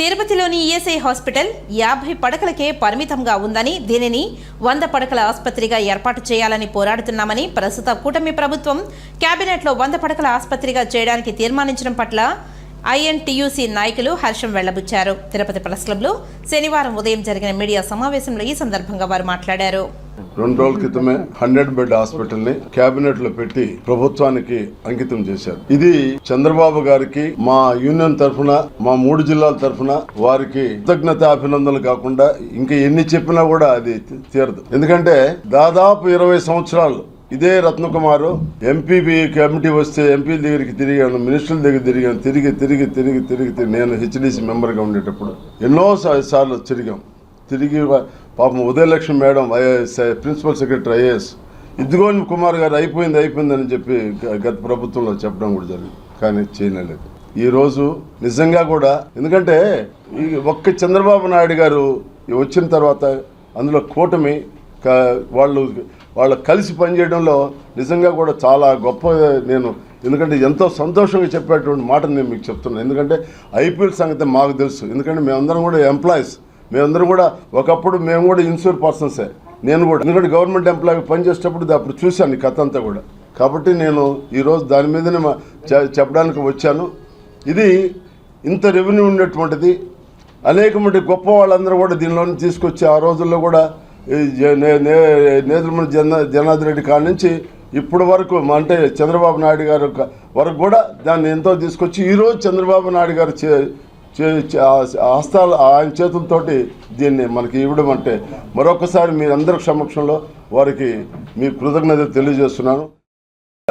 తిరుపతిలోని ESI hospital యాభై పడకలకే పరిమితంగా ఉందని దీనిని వంద పడకల ఆసుపత్రిగా ఏర్పాటు చేయాలని పోరాడుతున్నామని ప్రస్తుత కూటమి ప్రభుత్వం కేబినెట్లో వంద పడకల ఆసుపత్రిగా చేయడానికి తీర్మానించడం పట్ల ఐఎన్టీయూసీ నాయకులు హర్షం వెళ్ళబుచ్చారు. తిరుపతి ప్రెస్ క్లబ్లో శనివారం ఉదయం జరిగిన మీడియా సమావేశంలో ఈ సందర్భంగా వారు మాట్లాడారు. రెండు రోజుల క్రితమే హండ్రెడ్ బెడ్ హాస్పిటల్ని కేబినెట్లో పెట్టి ప్రభుత్వానికి అంకితం చేశారు. ఇది చంద్రబాబు గారికి మా యూనియన్ తరఫున మా మూడు జిల్లాల తరఫున వారికి కృతజ్ఞత అభినందనలు కాకుండా ఇంకా ఎన్ని చెప్పినా కూడా అది తీరదు. ఎందుకంటే దాదాపు ఇరవై సంవత్సరాలు ఇదే రత్నకుమారు ఎంపీ కమిటీ వస్తే ఎంపీ దగ్గరికి తిరిగాను మినిస్టర్ల దగ్గర తిరిగాను తిరిగి తిరిగి తిరిగి తిరిగి నేను హెచ్డిసి మెంబర్గా ఉండేటప్పుడు ఎన్నో సార్లు తిరిగాం. తిరిగి పాపం Udayalakshmi madam IAS principal secretary IAS ఇదిగోని Kumar గారు అయిపోయింది అయిపోయిందని చెప్పి గత ప్రభుత్వంలో చెప్పడం కూడా జరిగింది. కానీ చేయలేదు. ఈరోజు నిజంగా కూడా ఎందుకంటే ఈ ఒక్క చంద్రబాబు నాయుడు గారు వచ్చిన తర్వాత అందులో కూటమి వాళ్ళు వాళ్ళు కలిసి పనిచేయడంలో నిజంగా కూడా చాలా గొప్ప నేను ఎందుకంటే ఎంతో సంతోషంగా చెప్పేటువంటి మాటను నేను మీకు చెప్తున్నాను. ఎందుకంటే ఐపీఎల్ సంగతి మాకు తెలుసు. ఎందుకంటే మేమందరం కూడా ఎంప్లాయీస్. మేమందరం కూడా ఒకప్పుడు మేము కూడా ఇన్సూర్ పర్సన్సే. నేను కూడా. ఎందుకంటే గవర్నమెంట్ ఎంప్లాయీ పనిచేసేటప్పుడు అప్పుడు చూశాను ఈ కథ అంతా కూడా. కాబట్టి నేను ఈరోజు దాని మీదనే మా- చెప్పడానికి వచ్చాను. ఇది ఇంత రెవెన్యూ ఉండేటువంటిది అనేకమంది గొప్ప వాళ్ళందరూ కూడా దీనిలోని తీసుకొచ్చి ఆ రోజుల్లో కూడా ఈ జ- నే- నే- జన జనార్దన్ రెడ్డి కాడ నుంచి ఇప్పటి వరకు మా అంటే చంద్రబాబు నాయుడు గారు వరకు కూడా దాన్ని ఎంతో తీసుకొచ్చి ఈరోజు చంద్రబాబు నాయుడు గారు చే చే- హస్తాలు ఆయన చేతులతోటి దీన్ని మనకి ఇవ్వడం అంటే మరొకసారి మీ అందరి సమక్షంలో వారికి మీ కృతజ్ఞత తెలియజేస్తున్నాను.